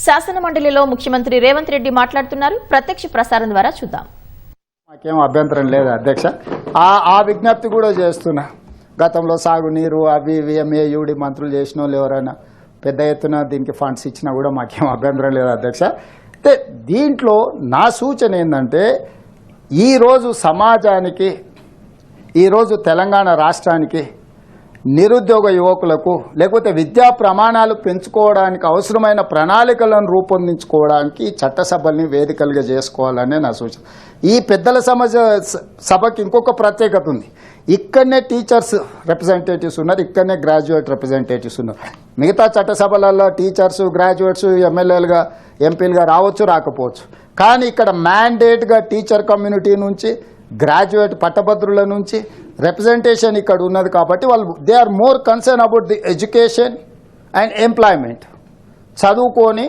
శాసన మండలిలో ముఖ్యమంత్రి రేవంత్ రెడ్డి మాట్లాడుతున్నారు. ప్రత్యక్ష ప్రసారం ద్వారా చూద్దాం. మాకేం అభ్యంతరం లేదు అధ్యక్ష. ఆ విజ్ఞప్తి కూడా చేస్తున్నా. గతంలో సాగునీరు అవి ఇవి ఎంఏయుడి మంత్రులు చేసిన వాళ్ళు ఎవరైనా పెద్ద ఎత్తున దీనికి ఫండ్స్ ఇచ్చినా కూడా మాకేం అభ్యంతరం లేదు అధ్యక్ష. అయితే దీంట్లో నా సూచన ఏంటంటే ఈరోజు సమాజానికి ఈరోజు తెలంగాణ రాష్ట్రానికి నిరుద్యోగ యువకులకు లేకపోతే విద్యా ప్రమాణాలు పెంచుకోవడానికి అవసరమైన ప్రణాళికలను రూపొందించుకోవడానికి చట్టసభల్ని వేదికలుగా చేసుకోవాలనే నా సూచన. ఈ పెద్దల సమాజ సభకి ఇంకొక ప్రత్యేకత ఉంది. ఇక్కడనే టీచర్స్ రిప్రజెంటేటివ్స్ ఉన్నారు ఇక్కడనే గ్రాడ్యుయేట్ రిప్రజెంటేటివ్స్ ఉన్నారు. మిగతా చట్టసభలలో టీచర్స్ గ్రాడ్యుయేట్స్ ఎమ్మెల్యేలుగా ఎంపీలుగా రావచ్చు రాకపోవచ్చు. కానీ ఇక్కడ మ్యాండేట్గా టీచర్ కమ్యూనిటీ నుంచి గ్రాడ్యుయేట్ పట్టభద్రుల నుంచి రిప్రజెంటేషన్ ఇక్కడ ఉన్నది కాబట్టి వాళ్ళు they are more concern about the education and employment చదువుకొని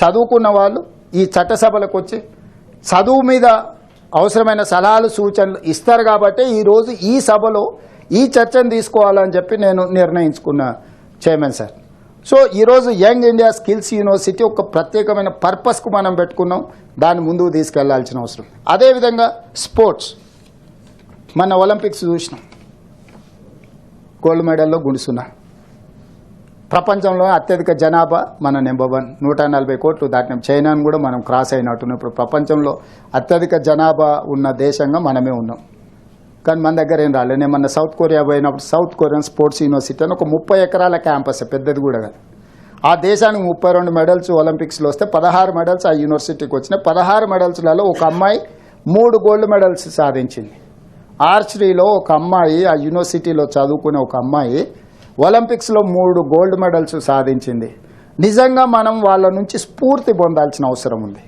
చదువుకున్న వాళ్ళు ఈ చట్టసభలకు వచ్చి చదువు మీద అవసరమైన సలహాలు సూచనలు ఇస్తారు కాబట్టి ఈరోజు ఈ సభలో ఈ చర్చను తీసుకోవాలని చెప్పి నేను నిర్ణయించుకున్న. Chairman sir. సో ఈరోజు యంగ్ ఇండియా స్కిల్స్ యూనివర్సిటీ ఒక ప్రత్యేకమైన పర్పస్కు మనం పెట్టుకున్నాం. దాన్ని ముందుకు తీసుకెళ్ళాల్సిన అవసరం. అదేవిధంగా స్పోర్ట్స్. మన ఒలింపిక్స్ చూసినాం. గోల్డ్ మెడల్లో గుడుసున్నా ప్రపంచంలో అత్యధిక జనాభా మన నెంబర్ వన్. నూట నలభై కోట్లు దాటినాం. చైనాను కూడా మనం క్రాస్ అయినట్టున్నాం. ఇప్పుడు ప్రపంచంలో అత్యధిక జనాభా ఉన్న దేశంగా మనమే ఉన్నాం. కానీ మన దగ్గర ఏం రాలేదు. నేను మొన్న సౌత్ కొరియా పోయినప్పుడు సౌత్ కొరియన్ స్పోర్ట్స్ యూనివర్సిటీ అని ఒక ముప్పై ఎకరాల క్యాంపస్ పెద్దది కూడా కాదు. ఆ దేశానికి ముప్పై రెండు మెడల్స్ ఒలింపిక్స్లో వస్తే పదహారు మెడల్స్ ఆ యూనివర్సిటీకి వచ్చినాయి పదహారు మెడల్స్లలో ఒక అమ్మాయి మూడు గోల్డ్ మెడల్స్ సాధించింది. ఆర్చరీలో ఒక అమ్మాయి ఆ యూనివర్సిటీలో చదువుకునే ఒక అమ్మాయి ఒలింపిక్స్లో మూడు గోల్డ్ మెడల్స్ సాధించింది. నిజంగా మనం వాళ్ళ నుంచి స్ఫూర్తి పొందాల్సిన అవసరం ఉంది.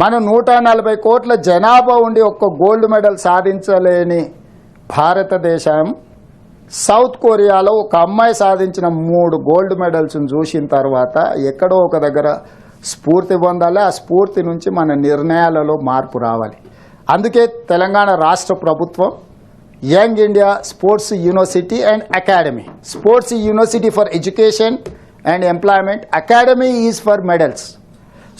మనం నూట నలభై కోట్ల జనాభా ఉండి ఒక్క గోల్డ్ మెడల్ సాధించలేని భారతదేశం సౌత్ కొరియాలో ఒక అమ్మాయి సాధించిన మూడు గోల్డ్ మెడల్స్ను చూసిన తర్వాత ఎక్కడో ఒక దగ్గర స్ఫూర్తి పొందాలి. ఆ స్ఫూర్తి నుంచి మన నిర్ణయాలలో మార్పు రావాలి. అందుకే తెలంగాణ రాష్ట్ర ప్రభుత్వం young India sports university and academy. Sports university for education and employment. Academy is for medals.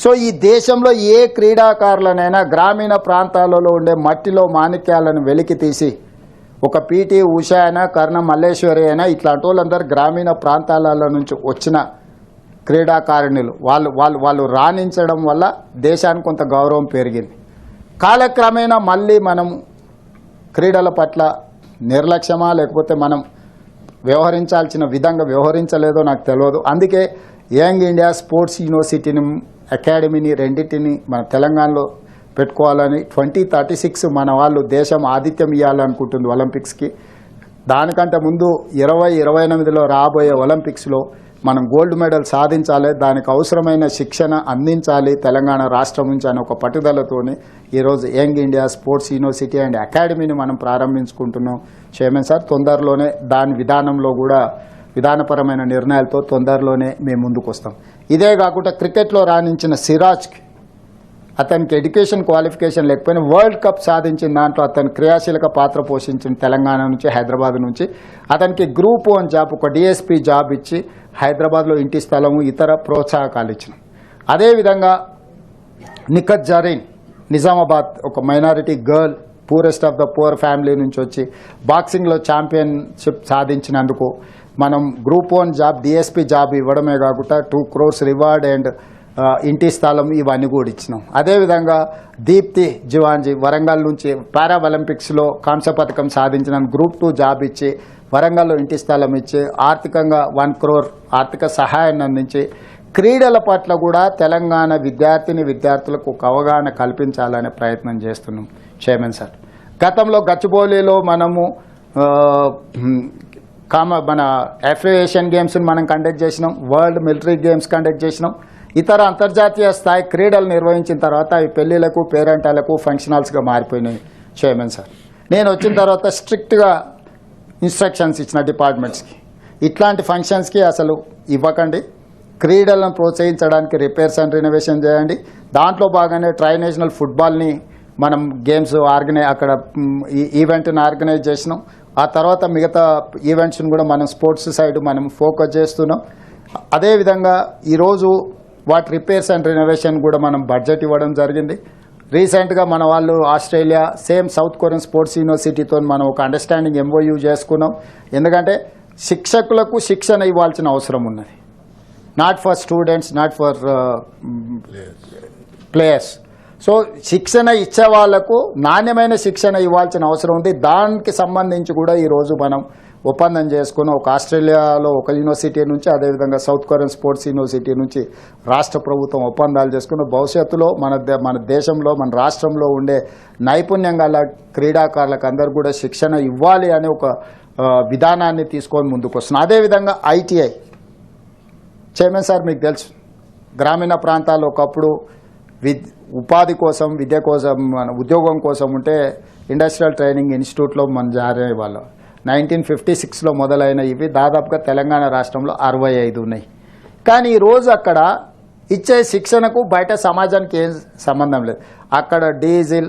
So ఈ దేశంలో ఏ క్రీడాకారులనైనా గ్రామీణ ప్రాంతాలలో ఉండే మట్టిలో మాణిక్యాలను వెలికి తీసి ఒక పీటీ ఉష అయినా కర్ణ మల్లేశ్వరి అయినా ఇట్లాంటి వాళ్ళందరూ గ్రామీణ ప్రాంతాలలో నుంచి వచ్చిన క్రీడాకారిణులు. వాళ్ళు వాళ్ళు వాళ్ళు రాణించడం వల్ల దేశానికి కొంత గౌరవం పెరిగింది. కాలక్రమేణా మళ్ళీ మనం క్రీడల పట్ల నిర్లక్ష్యమా లేకపోతే మనం వ్యవహరించాల్సిన విధంగా వ్యవహరించలేదో నాకు తెలియదు. అందుకే యంగ్ ఇండియా స్పోర్ట్స్ యూనివర్సిటీని అకాడమీని రెండింటిని మన తెలంగాణలో పెట్టుకోవాలని ట్వంటీ థర్టీ సిక్స్ మన వాళ్ళు దేశం ఆతిథ్యం ఇవ్వాలనుకుంటుంది ఒలింపిక్స్కి. దానికంటే ముందు ఇరవై ఇరవై ఎనిమిదిలో రాబోయే ఒలింపిక్స్లో మనం గోల్డ్ మెడల్ సాధించాలి దానికి అవసరమైన శిక్షణ అందించాలి తెలంగాణ రాష్ట్రం నుంచి అనే ఒక పట్టుదలతోని ఈరోజు young India sports university and అకాడమీని మనం ప్రారంభించుకుంటున్నాం. చైర్మన్ సార్ తొందరలోనే దాని విధానంలో కూడా విధానపరమైన నిర్ణయాలతో తొందరలోనే మేము ముందుకు వస్తాం ఇదే కాకుండా క్రికెట్లో రాణించిన సిరాజ్కి అతనికి ఎడ్యుకేషన్ క్వాలిఫికేషన్ లేకపోయినా వరల్డ్ కప్ సాధించిన దాంట్లో అతను క్రియాశీలక పాత్ర పోషించిన తెలంగాణ నుంచి హైదరాబాద్ నుంచి. అతనికి గ్రూప్ వన్ జాబ్ ఒక డిఎస్పీ జాబ్ ఇచ్చి హైదరాబాద్లో ఇంటి స్థలము ఇతర ప్రోత్సాహకాలు ఇచ్చినాయి. అదేవిధంగా నిఖత్ జరీన్ నిజామాబాద్ ఒక minority girl poorest of the poor family నుంచి వచ్చి బాక్సింగ్లో ఛాంపియన్షిప్ సాధించినందుకు మనం group one job DSP job ఇవ్వడమే కాకుండా టూ క్రోర్స్ రివార్డ్ అండ్ ఇంటి స్థలం ఇవన్నీ కూడా ఇచ్చినాం. అదేవిధంగా దీప్తి జివాన్జీ వరంగల్ నుంచి పారా ఒలింపిక్స్లో కాంస్య పథకం సాధించిన గ్రూప్ టూ జాబ్ ఇచ్చి వరంగల్లో ఇంటి స్థలం ఇచ్చి ఆర్థికంగా వన్ క్రోర్ ఆర్థిక సహాయాన్ని అందించి క్రీడల పట్ల కూడా తెలంగాణ విద్యార్థిని విద్యార్థులకు ఒక అవగాహన కల్పించాలనే ప్రయత్నం చేస్తున్నాం చైర్మన్ సార్. గతంలో గచ్చిబౌలిలో మనము కామ మన ఎఫ్ఏషియన్ గేమ్స్ని మనం కండక్ట్ చేసినాం వరల్డ్ మిలిటరీ గేమ్స్ కండక్ట్ చేసినాం. ఇతర అంతర్జాతీయ స్థాయి క్రీడలు నిర్వహించిన తర్వాత అవి పెళ్ళిళ్ళకు పేరెంటాలకు ఫంక్షన్ హాల్స్గా మారిపోయినాయి చైర్మన్ సార్ నేను వచ్చిన తర్వాత స్ట్రిక్ట్గా ఇన్స్ట్రక్షన్స్ ఇచ్చిన డిపార్ట్మెంట్స్కి. ఇట్లాంటి ఫంక్షన్స్కి అసలు ఇవ్వకండి. క్రీడలను ప్రోత్సహించడానికి రిపేర్స్ అండ్ రినోవేషన్ చేయండి. దాంట్లో బాగానే ట్రై నేషనల్ ఫుట్బాల్ని మనం గేమ్స్ ఆర్గనైజ్ అక్కడ ఈ ఈవెంట్ని ఆర్గనైజ్ చేసినాం. ఆ తర్వాత మిగతా ఈవెంట్స్ని కూడా మనం స్పోర్ట్స్ సైడ్ మనం ఫోకస్ చేస్తున్నాం. అదేవిధంగా ఈరోజు వాటి రిపేర్స్ అండ్ రినోవేషన్ కూడా మనం బడ్జెట్ ఇవ్వడం జరిగింది. రీసెంట్గా మన వాళ్ళు Australia same South Korean sports యూనివర్సిటీతో మనం ఒక అండర్స్టాండింగ్ ఎంఓయూ చేసుకున్నాం. ఎందుకంటే శిక్షకులకు శిక్షణ ఇవ్వాల్సిన అవసరం ఉన్నది. Not for students not for players so శిక్షణ ఇచ్చే వాళ్ళకు నాణ్యమైన శిక్షణ ఇవ్వాల్సిన అవసరం ఉంది. దానికి సంబంధించి కూడా ఈరోజు మనం ఒప్పందం చేసుకుని ఒక ఆస్ట్రేలియాలో ఒక యూనివర్సిటీ నుంచి అదేవిధంగా సౌత్ కొరియన్ స్పోర్ట్స్ యూనివర్సిటీ నుంచి రాష్ట్ర ప్రభుత్వం ఒప్పందాలు చేసుకుని భవిష్యత్తులో మన మన దేశంలో మన రాష్ట్రంలో ఉండే నైపుణ్యం గల క్రీడాకారులకు అందరూ కూడా శిక్షణ ఇవ్వాలి అనే ఒక విధానాన్ని తీసుకొని ముందుకు వస్తున్నాం అదేవిధంగా ఐటీఐ. చైర్మన్ సార్ మీకు తెలుసు గ్రామీణ ప్రాంతాల్లో ఒకప్పుడు విద్ ఉపాధి కోసం విద్య కోసం మన ఉద్యోగం కోసం ఉంటే ఇండస్ట్రియల్ ట్రైనింగ్ ఇన్స్టిట్యూట్లో మనం జారే వాళ్ళం నైన్టీన్ ఫిఫ్టీ సిక్స్లో మొదలైన ఇవి దాదాపుగా తెలంగాణ రాష్ట్రంలో అరవై ఐదు ఉన్నాయి. కానీ ఈరోజు అక్కడ ఇచ్చే శిక్షణకు బయట సమాజానికి ఏం సంబంధం లేదు. అక్కడ డీజిల్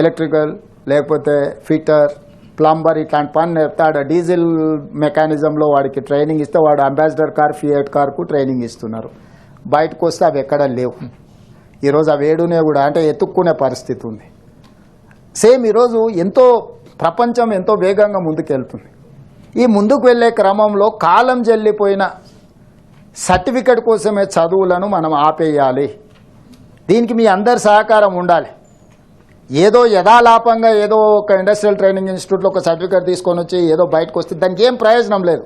ఎలక్ట్రికల్ లేకపోతే ఫిటర్ ప్లంబర్ ఇట్లాంటి పని నేర్పుతాడు డీజిల్ మెకానిజంలో వాడికి ట్రైనింగ్ ఇస్తే వాడు అంబాసిడర్ కార్ ఫియట్ కార్కు ట్రైనింగ్ ఇస్తున్నారు. బయటకు వస్తే అవి ఎక్కడ లేవు. ఈరోజు ఆ వేడునే కూడా అంటే ఎత్తుక్కునే పరిస్థితి ఉంది. సేమ్ ఈరోజు ఎంతో ప్రపంచం ఎంతో వేగంగా ముందుకెళ్తుంది. ఈ ముందుకు వెళ్ళే క్రమంలో కాలం చెల్లిపోయిన సర్టిఫికెట్ కోసమే చదువులను మనం ఆపేయాలి. దీనికి మీ అందరి సహకారం ఉండాలి. ఏదో యథాలాపంగా ఏదో ఒక ఇండస్ట్రియల్ ట్రైనింగ్ ఇన్స్టిట్యూట్లో ఒక సర్టిఫికేట్ తీసుకొని వచ్చి ఏదో బయటకు వస్తే దానికి ఏం ప్రయోజనం లేదు.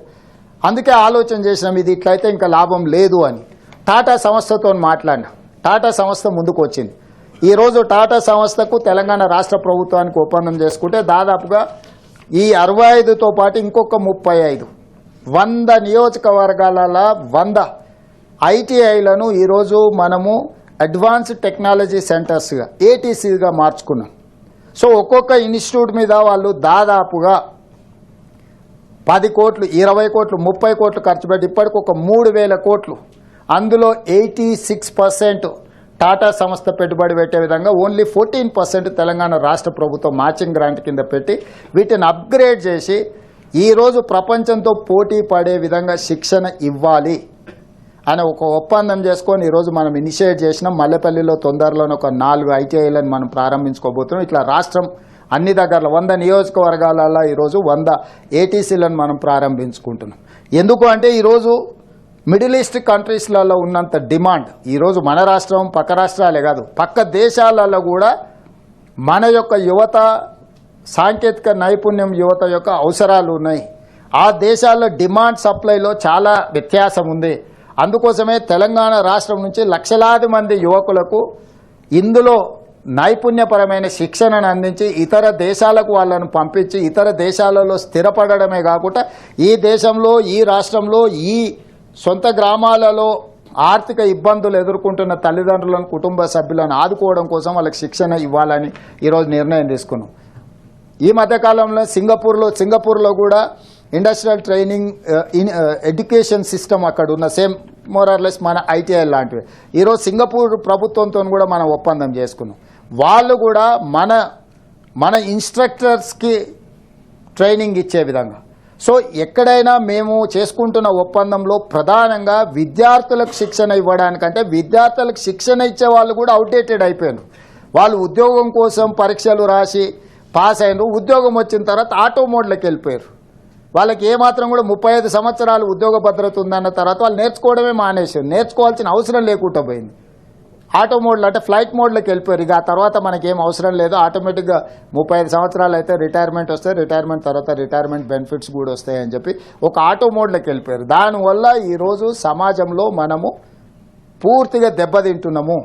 అందుకే ఆలోచన చేసినాం ఇది ఇట్లయితే ఇంకా లాభం లేదు అని. టాటా సంస్థతో మాట్లాడినా. టాటా సంస్థ ముందుకు వచ్చింది. ఈరోజు టాటా సంస్థకు తెలంగాణ రాష్ట్ర ప్రభుత్వానికి ఒప్పందం చేసుకుంటే దాదాపుగా ఈ అరవై ఐదుతో పాటు ఇంకొక ముప్పై ఐదు. వంద నియోజకవర్గాల వంద ఐటీఐలను ఈరోజు మనము అడ్వాన్స్డ్ టెక్నాలజీ సెంటర్స్గా ఏటీసీగా మార్చుకున్నాం. సో ఒక్కొక్క ఇన్స్టిట్యూట్ మీద వాళ్ళు దాదాపుగా పది కోట్లు ఇరవై కోట్లు ముప్పై కోట్లు ఖర్చు పెట్టి ఇప్పటికి ఒక మూడు వేల కోట్లు అందులో ఎయిటీ సిక్స్ పర్సెంట్ టాటా సంస్థ పెట్టుబడి పెట్టే విధంగా ఓన్లీ ఫోర్టీన్ పర్సెంట్ తెలంగాణ రాష్ట్ర ప్రభుత్వం మ్యాచింగ్ గ్రాంట్ కింద పెట్టి వీటిని అప్గ్రేడ్ చేసి ఈరోజు ప్రపంచంతో పోటీ పడే విధంగా శిక్షణ ఇవ్వాలి అని ఒక ఒప్పందం చేసుకొని ఈరోజు మనం ఇనిషియేట్ చేసినాం. మల్లెపల్లిలో తొందరలోనే ఒక నాలుగు ఐటీఐలను మనం ప్రారంభించుకోబోతున్నాం. ఇట్లా రాష్ట్రం అన్ని దగ్గరలో వంద నియోజకవర్గాలలో ఈరోజు వంద ఏటీసీలను మనం ప్రారంభించుకుంటున్నాం. ఎందుకు అంటే ఈరోజు మిడిల్ ఈస్ట్ కంట్రీస్లలో ఉన్నంత డిమాండ్ ఈరోజు మన రాష్ట్రం పక్క రాష్ట్రాలే కాదు పక్క దేశాలలో కూడా మన యొక్క యువత సాంకేతిక నైపుణ్యం యువత యొక్క అవసరాలు ఉన్నాయి. ఆ దేశాల్లో డిమాండ్ సప్లైలో చాలా వ్యత్యాసం ఉంది. అందుకోసమే తెలంగాణ రాష్ట్రం నుంచి లక్షలాది మంది యువకులకు ఇందులో నైపుణ్యపరమైన శిక్షణను అందించి ఇతర దేశాలకు వాళ్ళను పంపించి ఇతర దేశాలలో స్థిరపడడమే కాకుండా ఈ దేశంలో ఈ రాష్ట్రంలో ఈ సొంత గ్రామాలలో ఆర్థిక ఇబ్బందులు ఎదుర్కొంటున్న తల్లిదండ్రులను కుటుంబ సభ్యులను ఆదుకోవడం కోసం వాళ్ళకి శిక్షణ ఇవ్వాలని ఈరోజు నిర్ణయం తీసుకున్నాం. ఈ మధ్యకాలంలో సింగపూర్లో సింగపూర్లో కూడా industrial training in education system అక్కడ ఉన్న సేమ్ మోరార్లెస్ మన ఐటీఐ లాంటివి. ఈరోజు సింగపూర్ ప్రభుత్వంతో కూడా మనం ఒప్పందం చేసుకున్నాం. వాళ్ళు కూడా మన మన ఇన్స్ట్రక్టర్స్కి ట్రైనింగ్ ఇచ్చే విధంగా. సో ఎక్కడైనా మేము చేసుకుంటున్న ఒప్పందంలో ప్రధానంగా విద్యార్థులకు శిక్షణ ఇవ్వడానికంటే విద్యార్థులకు శిక్షణ ఇచ్చే వాళ్ళు కూడా అవుట్డేటెడ్ అయిపోయారు. వాళ్ళు ఉద్యోగం కోసం పరీక్షలు రాసి పాస్ అయినారు. ఉద్యోగం వచ్చిన తర్వాత ఆటో మోడ్లోకి వెళ్ళిపోయారు. వాళ్ళకి ఏమాత్రం కూడా ముప్పై ఐదు సంవత్సరాలు ఉద్యోగ భద్రత ఉందన్న తర్వాత వాళ్ళు నేర్చుకోవడమే మానేసారు నేర్చుకోవాల్సిన అవసరం లేకుండా పోయింది. ఆటో మోడ్లో అంటే ఫ్లైట్ మోడ్లోకి వెళ్ళిపోయారు. ఇక ఆ తర్వాత మనకి ఏం అవసరం లేదు. ఆటోమేటిక్గా ముప్పై ఐదు సంవత్సరాలు అయితే రిటైర్మెంట్ వస్తే రిటైర్మెంట్ తర్వాత రిటైర్మెంట్ బెనిఫిట్స్ కూడా వస్తాయని చెప్పి ఒక ఆటో మోడ్లోకి వెళ్ళిపోయారు. దానివల్ల ఈరోజు సమాజంలో మనము పూర్తిగా దెబ్బతింటున్నాము.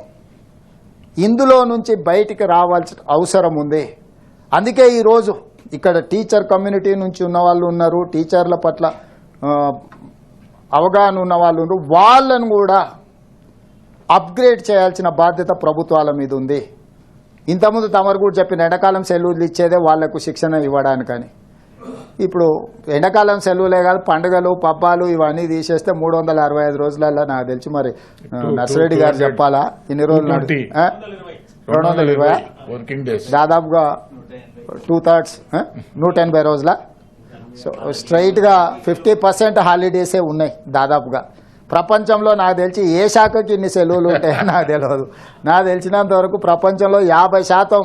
ఇందులో నుంచి బయటికి రావాల్సిన అవసరం ఉంది. అందుకే ఈరోజు ఇక్కడ టీచర్ కమ్యూనిటీ నుంచి ఉన్న వాళ్ళు ఉన్నారు. టీచర్ల పట్ల అవగాహన ఉన్న వాళ్ళు ఉన్నారు. వాళ్ళను కూడా అప్గ్రేడ్ చేయాల్సిన బాధ్యత ప్రభుత్వాల మీద ఉంది. ఇంతకుముందు తమరు కూడా చెప్పిన ఎండాకాలం సెలవులు ఇచ్చేదే వాళ్ళకు శిక్షణ ఇవ్వడానికని. ఇప్పుడు ఎండాకాలం సెలవులే కాదు పండుగలు పబ్బాలు ఇవన్నీ తీసేస్తే మూడు వందల అరవై ఐదు రోజులలో నాకు తెలిసి మరి నర్సిరెడ్డి గారు చెప్పాలా? ఇన్ని రోజులు నడు- 220. ఆ? రెండు వందల ఇరవై దాదాపుగా టూ థర్డ్స్ నూట ఎనభై రోజుల? సో స్ట్రైట్గా ఫిఫ్టీ పర్సెంట్ హాలిడేసే ఉన్నాయి దాదాపుగా. ప్రపంచంలో నాకు తెలిసి ఏ శాఖకి ఇన్ని సెలవులు ఉంటాయో నాకు తెలియదు నాకు తెలిసినంత వరకు ప్రపంచంలో యాభై శాతం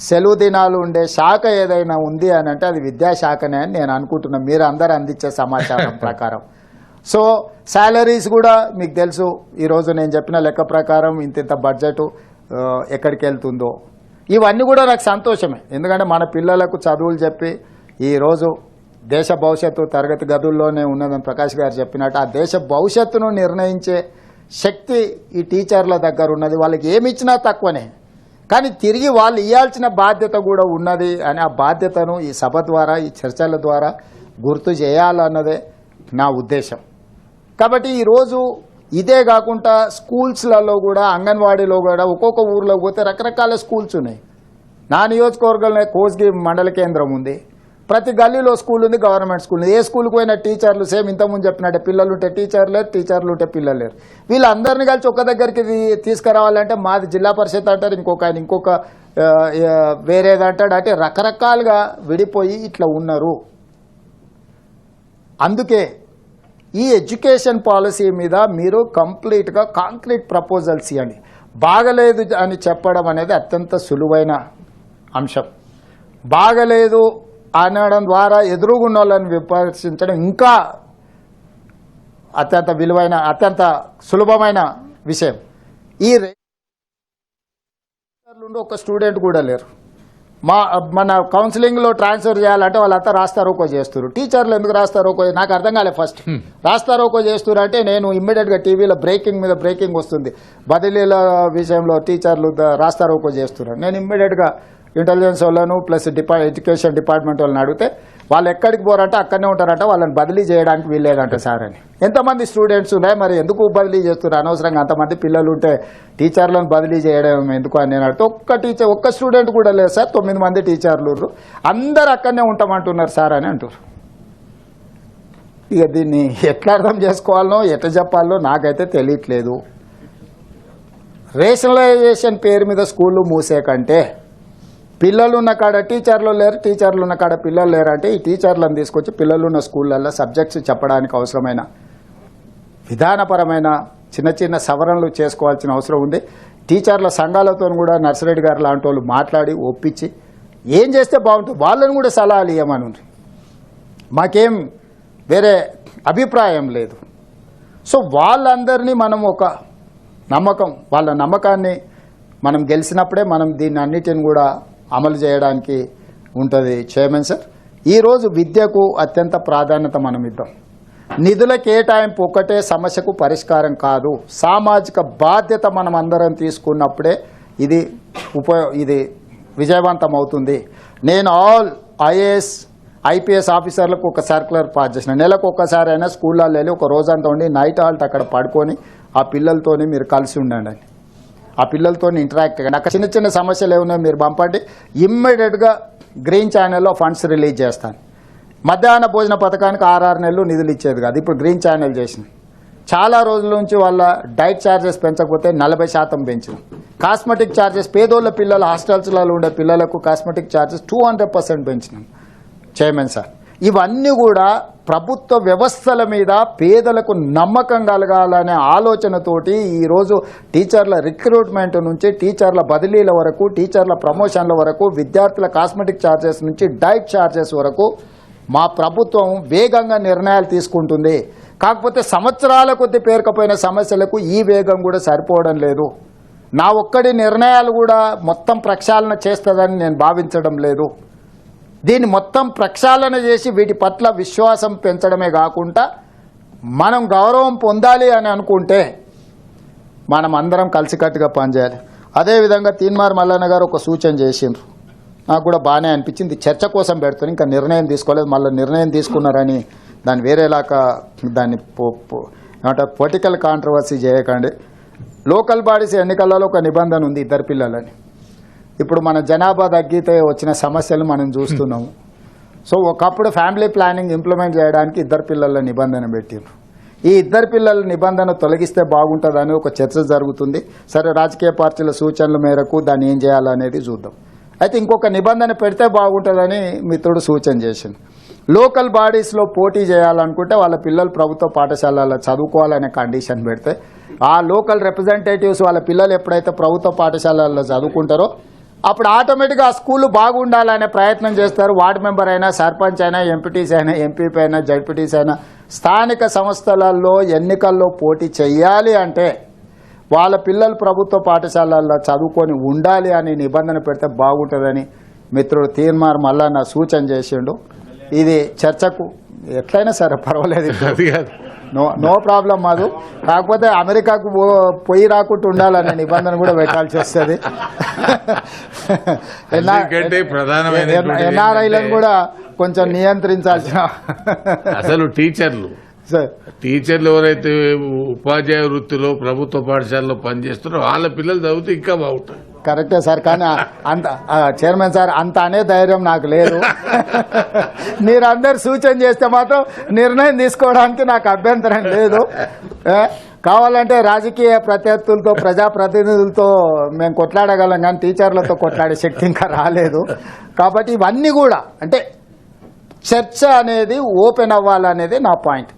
సెలవు దినాలు ఉండే శాఖ ఏదైనా ఉంది అని అంటే అది విద్యాశాఖనే అని నేను అనుకుంటున్నాను మీరు అందరు అందించే సమాచారం ప్రకారం. సో శాలరీస్ కూడా మీకు తెలుసు. ఈరోజు నేను చెప్పిన లెక్క ప్రకారం ఇంత ఇంత బడ్జెట్ ఎక్కడికి వెళ్తుందో. ఇవన్నీ కూడా నాకు సంతోషమే. ఎందుకంటే మన పిల్లలకు చదువులు చెప్పి ఈరోజు దేశ భవిష్యత్తు తరగతి గదుల్లోనే ఉన్నదని ప్రకాష్ గారు చెప్పినట్టు ఆ దేశ భవిష్యత్తును నిర్ణయించే శక్తి ఈ టీచర్ల దగ్గర ఉన్నది. వాళ్ళకి ఏమి ఇచ్చినా తక్కువనే. కానీ తిరిగి వాళ్ళు ఇవ్వాల్సిన బాధ్యత కూడా ఉన్నది అని ఆ బాధ్యతను ఈ సభ ద్వారా ఈ చర్చల ద్వారా గుర్తు చేయాలన్నదే నా ఉద్దేశం. కాబట్టి ఈరోజు ఇదే కాకుండా స్కూల్స్లలో కూడా అంగన్వాడీలో కూడా ఒక్కొక్క ఊర్లో పోతే రకరకాల స్కూల్స్ ఉన్నాయి. నా నియోజకవర్గంలో కోస్గి మండల కేంద్రం ఉంది. ప్రతి గల్లీలో స్కూల్ ఉంది గవర్నమెంట్ స్కూల్ ఉంది. ఏ స్కూల్కి పోయిన టీచర్లు సేమ్ ఇంతకుముందు చెప్పినట్టే పిల్లలు ఉంటే టీచర్ లేరు టీచర్లు ఉంటే పిల్లలు లేరు. వీళ్ళందరినీ కలిసి ఒక దగ్గరికి తీసుకురావాలంటే మాది జిల్లా పరిషత్ అంటారు ఇంకొక ఆయన ఇంకొక వేరేది అంటాడు. అంటే రకరకాలుగా విడిపోయి ఇట్లా ఉన్నారు. అందుకే ఈ ఎడ్యుకేషన్ పాలసీ మీద మీరు కంప్లీట్గా కాంక్రీట్ ప్రపోజల్స్ ఇవ్వండి బాగలేదు అని చెప్పడం అనేది అత్యంత సులువైన అంశం. బాగలేదు అనడం ద్వారా ఎదురుగున్న వాళ్ళని విమర్శించడం ఇంకా అత్యంత విలువైన అత్యంత సులభమైన విషయం. ఈ రే- నుండి ఒక స్టూడెంట్ కూడా లేరు. మా మన కౌన్సిలింగ్లో ట్రాన్స్ఫర్ చేయాలంటే వాళ్ళంతా రాస్తారోకో చేస్తారు టీచర్లు ఎందుకు రాస్తారోకో నాకు అర్థం కాలే ఫస్ట్. రాస్తారోకో చేస్తారు అంటే నేను ఇమ్మీడియట్గా టీవీలో బ్రేకింగ్ మీద బ్రేకింగ్ వస్తుంది. బదిలీల విషయంలో టీచర్లు రాస్తారోకో చేస్తున్నారు నేను ఇమ్మీడియట్గా ఇంటెలిజెన్స్ వాళ్ళను ప్లస్ డిపా ఎడ్యుకేషన్ డిపార్ట్మెంట్ వాళ్ళని అడిగితే వాళ్ళు ఎక్కడికి పోరంటే అక్కడనే ఉంటారంట వాళ్ళని బదిలీ చేయడానికి వీల్లేదంట సార్ అని. ఎంతమంది స్టూడెంట్స్ ఉన్నాయి మరి ఎందుకు బదిలీ చేస్తున్నారు? అనవసరంగా అంతమంది పిల్లలు ఉంటే టీచర్లను బదిలీ చేయడం ఎందుకు అని నేను అడిగితే ఒక్క టీచర్ ఒక్క స్టూడెంట్ కూడా లేదు సార్ తొమ్మిది మంది టీచర్లు అందరు అక్కడనే ఉంటామంటున్నారు సార్ అని అంటారు ఇక దీన్ని ఎట్లా అర్థం చేసుకోవాలనో ఎట్లా చెప్పాలనో నాకైతే తెలియట్లేదు. రేషనలైజేషన్ పేరు మీద స్కూళ్ళు మూసే కంటే పిల్లలు ఉన్న కాడ టీచర్లు లేరు టీచర్లు ఉన్న కాడ పిల్లలు లేరు అంటే ఈ టీచర్లను తీసుకొచ్చి పిల్లలు ఉన్న స్కూళ్ళల్లో సబ్జెక్ట్స్ చెప్పడానికి అవసరమైన విధానపరమైన చిన్న చిన్న సవరణలు చేసుకోవాల్సిన అవసరం ఉంది. టీచర్ల సంఘాలతో కూడా నర్సరెడ్డి గారు లాంటి వాళ్ళు మాట్లాడి ఒప్పించి ఏం చేస్తే బాగుంటుంది వాళ్ళని కూడా సలహాలు ఇవ్వమని ఉంది మాకేం వేరే అభిప్రాయం లేదు. సో వాళ్ళందరినీ మనం ఒక నమ్మకం వాళ్ళ నమ్మకాన్ని మనం గెలిచినప్పుడే మనం దీన్ని అన్నిటిని కూడా అమలు చేయడానికి ఉంటుంది. చైర్మన్ సార్ ఈరోజు విద్యకు అత్యంత ప్రాధాన్యత మనం ఇద్దాం. నిధుల కేటాయింపు ఒకటే సమస్యకు పరిష్కారం కాదు. సామాజిక బాధ్యత మనం అందరం తీసుకున్నప్పుడే ఇది ఉపయో ఇది విజయవంతం అవుతుంది నేను ఆల్ ఐఏఎస్ ఐపీఎస్ ఆఫీసర్లకు ఒక సర్కులర్ పాస్ చేసిన. నెలకు ఒక్కసారి అయినా స్కూల్లో వెళ్ళి ఒక రోజంతా ఉండి నైట్ హాల్ట్ అక్కడ పడుకొని ఆ పిల్లలతోని మీరు కలిసి ఉండండి ఆ పిల్లలతో ఇంటరాక్ట్ కానీ అక్కడ చిన్న చిన్న సమస్యలు ఏమున్నాయో మీరు పంపండి ఇమ్మీడియట్గా గ్రీన్ ఛానల్లో ఫండ్స్ రిలీజ్ చేస్తాను. మధ్యాహ్న భోజన పథకానికి ఆరారు నెలలు నిధులు ఇచ్చేది కాదు. ఇప్పుడు గ్రీన్ ఛానల్ చేసింది చాలా రోజుల నుంచి వాళ్ళ డైట్ ఛార్జెస్ పెంచకపోతే నలభై శాతం పెంచిన. కాస్మెటిక్ ఛార్జెస్ పేదోళ్ళ పిల్లలు హాస్టల్స్లలో ఉండే పిల్లలకు cosmetic charges two hundred percent పెంచినాం. Chairman sir. ఇవన్నీ కూడా ప్రభుత్వ వ్యవస్థల మీద పేదలకు నమ్మకం కలగాలనే ఆలోచనతోటి ఈరోజు టీచర్ల రిక్రూట్మెంట్ నుంచి టీచర్ల బదిలీల వరకు టీచర్ల ప్రమోషన్ల వరకు విద్యార్థుల కాస్మెటిక్ ఛార్జెస్ నుంచి డైట్ ఛార్జెస్ వరకు మా ప్రభుత్వం వేగంగా నిర్ణయాలు తీసుకుంటుంది. కాకపోతే సంవత్సరాల కొద్ది పేరుకపోయిన సమస్యలకు ఈ వేగం కూడా సరిపోవడం లేదు. నా ఒక్కడి నిర్ణయాలు కూడా మొత్తం ప్రక్షాళన చేస్తుందని నేను భావించడం లేదు. దీన్ని మొత్తం ప్రక్షాళన చేసి వీటి పట్ల విశ్వాసం పెంచడమే కాకుండా మనం గౌరవం పొందాలి అని అనుకుంటే మనం అందరం కలిసికట్టుగా పనిచేయాలి. అదేవిధంగా తీన్మార్ మల్లన్న గారు ఒక సూచన చేసిండ్రు. నాకు కూడా బాగానే అనిపించింది. చర్చ కోసం పెడుతుంది ఇంకా నిర్ణయం తీసుకోలేదు. మళ్ళీ నిర్ణయం తీసుకున్నారని దాన్ని వేరేలాగా దాన్ని పో- ఏమంటారు? పొలిటికల్ కాంట్రవర్సీ చేయకండి. లోకల్ బాడీస్ ఎన్నికలలో ఒక నిబంధన ఉంది ఇద్దరు పిల్లలని. ఇప్పుడు మన జనాభా తగ్గితే వచ్చిన సమస్యలు మనం చూస్తున్నాము. సో ఒకప్పుడు ఫ్యామిలీ ప్లానింగ్ ఇంప్లిమెంట్ చేయడానికి ఇద్దరు పిల్లల నిబంధన పెట్టిండ్రు ఈ ఇద్దరు పిల్లల నిబంధన తొలగిస్తే బాగుంటుందని ఒక చర్చ జరుగుతుంది. సరే రాజకీయ పార్టీల సూచనల మేరకు దాన్ని ఏం చేయాలనేది చూద్దాం. అయితే ఇంకొక నిబంధన పెడితే బాగుంటుందని మిత్రుడు సూచన చేసింది లోకల్ బాడీస్లో పోటీ చేయాలనుకుంటే వాళ్ళ పిల్లలు ప్రభుత్వ పాఠశాలలో చదువుకోవాలనే కండిషన్ పెడితే ఆ లోకల్ రిప్రజెంటేటివ్స్ వాళ్ళ పిల్లలు ఎప్పుడైతే ప్రభుత్వ పాఠశాలల్లో చదువుకుంటారో అప్పుడు ఆటోమేటిక్గా ఆ స్కూల్ బాగుండాలనే ప్రయత్నం చేస్తారు. వార్డు మెంబర్ అయినా సర్పంచ్ అయినా ఎంపీటీసీ అయినా ఎంపీపీ అయినా జడ్పీటీసీ అయినా స్థానిక సంస్థలలో ఎన్నికల్లో పోటీ చేయాలి అంటే వాళ్ళ పిల్లలు ప్రభుత్వ పాఠశాలల్లో చదువుకొని ఉండాలి అని నిబంధన పెడితే బాగుంటుందని మిత్రుడు తీర్మార్ మళ్ళా నా సూచన చేసిండు. ఇది చర్చకు ఎట్లయినా సరే పర్వాలేదు. నో నో ప్రాబ్లం మాదు కాకపోతే అమెరికాకు పోయి రాకుండా ఉండాలనే నిబంధన కూడా పెట్టాల్సి వస్తుంది. ఎన్ఆర్ఐలను కూడా కొంచెం నియంత్రించాల్సిన అసలు టీచర్లు. సార్. టీచర్లు ఎవరైతే ఉపాధ్యాయ వృత్తిలో ప్రభుత్వ పాఠశాలలో పనిచేస్తున్నారో వాళ్ళ పిల్లలు చదివితే ఇంకా బాగుంటుంది. కరెక్టే సార్ కానీ అంత చైర్మన్ సార్ అంత అనే ధైర్యం నాకు లేదు. మీరందరు సూచన చేస్తే మాత్రం నిర్ణయం తీసుకోవడానికి నాకు అభ్యంతరం లేదు. కావాలంటే రాజకీయ ప్రత్యర్థులతో ప్రజాప్రతినిధులతో మేము కొట్లాడగలం కానీ టీచర్లతో కొట్లాడే శక్తి ఇంకా రాలేదు. కాబట్టి ఇవన్నీ కూడా అంటే చర్చ అనేది ఓపెన్ అవ్వాలనేది నా పాయింట్.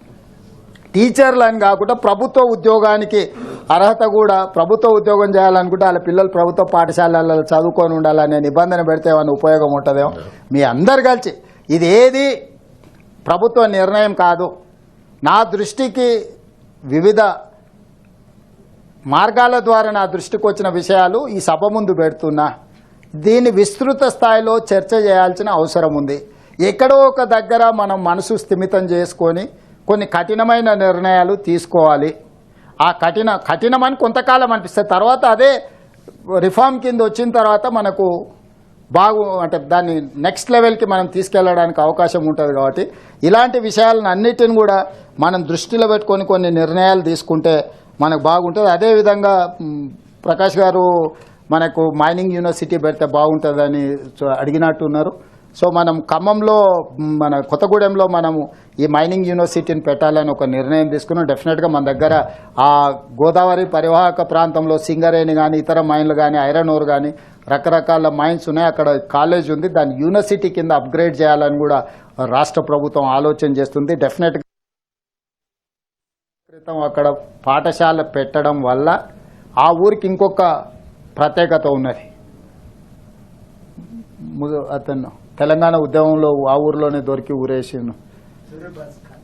టీచర్లు అని కాకుండా ప్రభుత్వ ఉద్యోగానికి అర్హత కూడా ప్రభుత్వ ఉద్యోగం చేయాలనుకుంటే వాళ్ళ పిల్లలు ప్రభుత్వ పాఠశాలలో చదువుకొని ఉండాలనే నిబంధన పెడితే ఏమైనా ఉపయోగం ఉంటుందేమో? మీ అందరు కలిసి ఇది ఏది? ప్రభుత్వ నిర్ణయం కాదు. నా దృష్టికి వివిధ మార్గాల ద్వారా నా దృష్టికి వచ్చిన విషయాలు ఈ సభ ముందు పెడుతున్నా. దీన్ని విస్తృత స్థాయిలో చర్చ చేయాల్సిన అవసరం ఉంది. ఎక్కడో ఒక దగ్గర మనం మనసు స్థిమితం చేసుకొని కొన్ని కఠినమైన నిర్ణయాలు తీసుకోవాలి. ఆ కఠిన కఠినమని కొంతకాలం అనిపిస్తుంది తర్వాత అదే రిఫార్మ్ కింద వచ్చిన తర్వాత మనకు బాగు అంటే దాన్ని నెక్స్ట్ లెవెల్కి మనం తీసుకెళ్ళడానికి అవకాశం ఉంటుంది కాబట్టి ఇలాంటి విషయాలను అన్నిటిని కూడా మనం దృష్టిలో పెట్టుకొని కొన్ని నిర్ణయాలు తీసుకుంటే మనకు బాగుంటుంది. అదేవిధంగా ప్రకాష్ గారు మనకు మైనింగ్ యూనివర్సిటీ పెడితే బాగుంటుందని చూ- అడిగినట్టున్నారు. సో మనం ఖమ్మంలో మన కొత్తగూడెంలో మనము ఈ మైనింగ్ యూనివర్సిటీని పెట్టాలని ఒక నిర్ణయం తీసుకున్నాం. డెఫినెట్గా మన దగ్గర ఆ గోదావరి పరివాహక ప్రాంతంలో సింగరేణి కానీ ఇతర మైన్లు కానీ ఐరన్ ఓర్ కానీ రకరకాల మైన్స్ ఉన్నాయి. అక్కడ కాలేజ్ ఉంది. దాన్ని యూనివర్సిటీ కింద అప్గ్రేడ్ చేయాలని కూడా రాష్ట్ర ప్రభుత్వం ఆలోచన చేస్తుంది. డెఫినెట్గా క్రితం అక్కడ పాఠశాల పెట్టడం వల్ల ఆ ఊరికి ఇంకొక ప్రత్యేకత ఉన్నది. అతను తెలంగాణ ఉద్యమంలో ఆ ఊరిలోనే దొరికి ఊరేసిండు.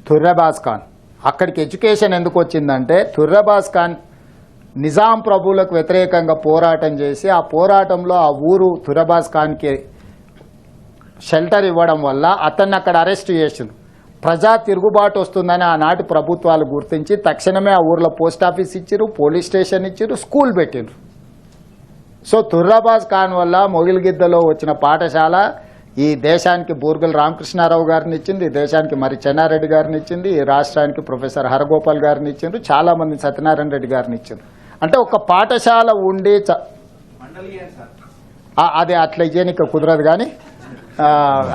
తుర్రబాజ్ ఖాన్. అక్కడికి ఎడ్యుకేషన్ ఎందుకు వచ్చిందంటే తుర్రబాజ్ ఖాన్ నిజాం ప్రభువులకు వ్యతిరేకంగా పోరాటం చేసి ఆ పోరాటంలో ఆ ఊరు తుర్రబాజ్ ఖాన్కి షెల్టర్ ఇవ్వడం వల్ల అతన్ని అక్కడ అరెస్ట్ చేసిండు. ప్రజా తిరుగుబాటు వస్తుందని ఆనాటి ప్రభుత్వాలు గుర్తించి తక్షణమే ఆ ఊర్లో పోస్ట్ ఆఫీస్ ఇచ్చిరు పోలీస్ స్టేషన్ ఇచ్చిరు స్కూల్ పెట్టిండ్రు. సో తుర్రాబాజ్ ఖాన్ వల్ల మొగిలిగిద్దలో వచ్చిన పాఠశాల ఈ దేశానికి బూర్గుల రామకృష్ణారావు గారిని ఇచ్చింది ఈ దేశానికి మరి చెన్నారెడ్డి గారిని ఇచ్చింది ఈ రాష్ట్రానికి ప్రొఫెసర్ హరగోపాల్ గారిని ఇచ్చిండ్రు చాలా మంది సత్యనారాయణ రెడ్డి గారిని ఇచ్చిండ్రు. అంటే ఒక పాఠశాల ఉండి అదే అట్లా ఇయ్యనిక కుదరదు కానీ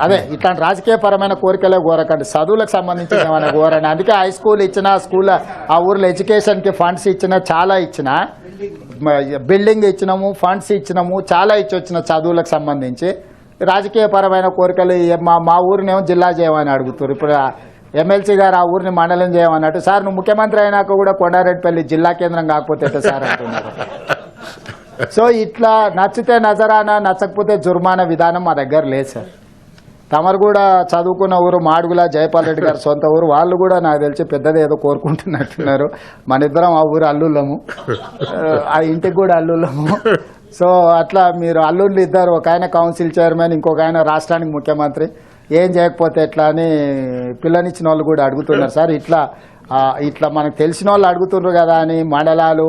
అదే ఇట్లాంటి రాజకీయపరమైన కోరికలే కోరకండి. చదువులకు సంబంధించిన ఏమైనా కోరండి అందుకే హై స్కూల్ ఇచ్చిన స్కూల్ ఆ ఊర్లో ఎడ్యుకేషన్కి ఫండ్స్ ఇచ్చిన చాలా ఇచ్చిన బిల్డింగ్ ఇచ్చినాము ఫండ్స్ ఇచ్చినాము చాలా ఇచ్చి వచ్చిన చదువులకు సంబంధించి. రాజకీయపరమైన కోరికలు మా మా ఊరినేమో జిల్లా చేయమని అడుగుతారు ఇప్పుడు ఎమ్మెల్సీ గారు ఆ ఊరిని మండలం చేయమన్నట్టు. సార్ నువ్వు ముఖ్యమంత్రి అయినాక కూడా కొండారెడ్డిపల్లి జిల్లా కేంద్రం కాకపోతే సార్ అంటున్నారు? సో ఇట్లా నచ్చితే నజరానా నచ్చకపోతే జుర్మానా విధానం మా దగ్గర లేదు సార్. తమరు కూడా చదువుకున్న ఊరు మాడుగుల జయపాల్ రెడ్డి గారు సొంత ఊరు వాళ్ళు కూడా నాకు తెలిసి పెద్దది ఏదో కోరుకుంటున్నట్టున్నారు. మన ఇద్దరం ఆ ఊరు అల్లుళ్ళము. ఆ ఇంటికి కూడా అల్లుళ్ళము. సో అట్లా మీరు అల్లుళ్ళు ఇద్దరు ఒక ఆయన కౌన్సిల్ చైర్మన్ ఇంకొక ఆయన రాష్ట్రానికి ముఖ్యమంత్రి. ఏం చేయకపోతే ఎట్లా అని పిల్లనిచ్చిన వాళ్ళు కూడా అడుగుతున్నారు. సార్ ఇట్లా ఇట్లా మనకు తెలిసిన వాళ్ళు అడుగుతున్నారు కదా అని మండలాలు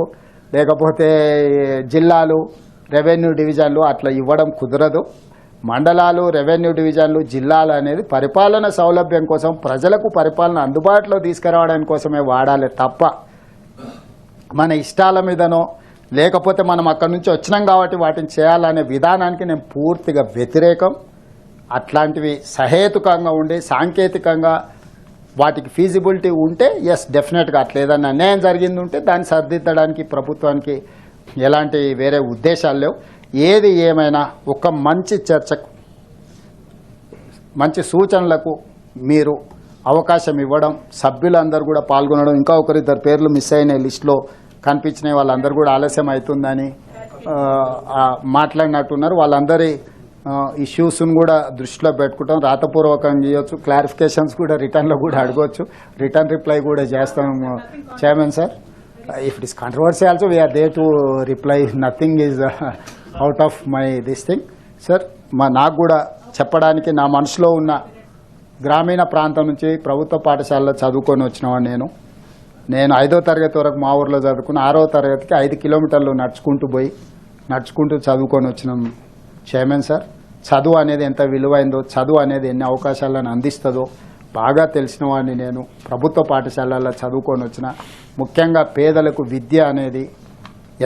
లేకపోతే జిల్లాలు రెవెన్యూ డివిజన్లు అట్లా ఇవ్వడం కుదరదు. మండలాలు రెవెన్యూ డివిజన్లు జిల్లాలు అనేది పరిపాలన సౌలభ్యం కోసం ప్రజలకు పరిపాలన అందుబాటులో తీసుకురావడానికి కోసమే వాడాలి తప్ప మన ఇష్టాల మీదనో లేకపోతే మనం అక్కడి నుంచి వచ్చినాం కాబట్టి వాటిని చేయాలనే విధానానికి నేను పూర్తిగా వ్యతిరేకం. అట్లాంటివి సహేతుకంగా ఉండి సాంకేతికంగా వాటికి ఫీజిబిలిటీ ఉంటే ఎస్ డెఫినెట్గా అట్లేదన్న అన్యాయం జరిగింది ఉంటే దాన్ని సరిదిద్దడానికి ప్రభుత్వానికి ఎలాంటి వేరే ఉద్దేశాలు లేవు. ఏది ఏమైనా ఒక మంచి చర్చకు మంచి సూచనలకు మీరు అవకాశం ఇవ్వడం సభ్యులందరూ కూడా పాల్గొనడం ఇంకా ఒకరిద్దరు పేర్లు మిస్ అయిన లిస్టులో కనిపించిన వాళ్ళందరూ కూడా ఆలస్యం అవుతుందని మాట్లాడినట్టున్నారు. వాళ్ళందరి ఇష్యూస్ను కూడా దృష్టిలో పెట్టుకుంటాం. రాతపూర్వకంగా చేయొచ్చు క్లారిఫికేషన్స్ కూడా రిటర్న్లో కూడా అడగవచ్చు రిటర్న్ రిప్లై కూడా చేస్తాం chairman sir. If it is controversy also we're there to reply nothing is out of my this thing sir మా నాకు కూడా చెప్పడానికి నా మనసులో ఉన్న గ్రామీణ ప్రాంతం నుంచి ప్రభుత్వ పాఠశాలలో చదువుకొని వచ్చినవాడు నేను. నేను ఐదో తరగతి వరకు మా ఊర్లో చదువుకుని ఆరో తరగతికి ఐదు కిలోమీటర్లు నడుచుకుంటూ పోయి నడుచుకుంటూ చదువుకొని వచ్చినాం. చైర్మన్ సార్ చదువు అనేది ఎంత విలువైందో చదువు అనేది ఎన్ని అవకాశాలను అందిస్తుందో బాగా తెలిసిన వాడిని నేను ప్రభుత్వ పాఠశాలల్లో చదువుకొని వచ్చిన. ముఖ్యంగా పేదలకు విద్య అనేది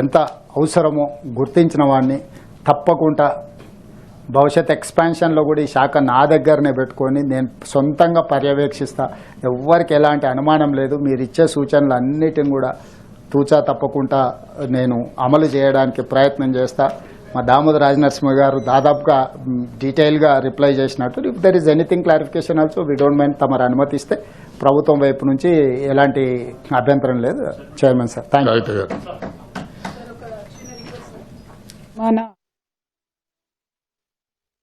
ఎంత అవసరమో గుర్తించిన వాడిని తప్పకుండా భవిష్యత్ ఎక్స్పాన్షన్లో కూడా ఈ శాఖ నా దగ్గరనే పెట్టుకొని నేను సొంతంగా పర్యవేక్షిస్తా. ఎవ్వరికి ఎలాంటి అనుమానం లేదు. మీరు ఇచ్చే సూచనలు అన్నిటిని కూడా తూచా తప్పకుండా నేను అమలు చేయడానికి ప్రయత్నం చేస్తా. మా దామోదర రాజనరసింహ గారు దాదాపుగా డీటెయిల్గా రిప్లై చేసినట్టు. If there is anything clarification also we don't mind తమరు అనుమతిస్తే ప్రభుత్వం వైపు నుంచి ఎలాంటి అభ్యంతరం లేదు. Chairman sir thank you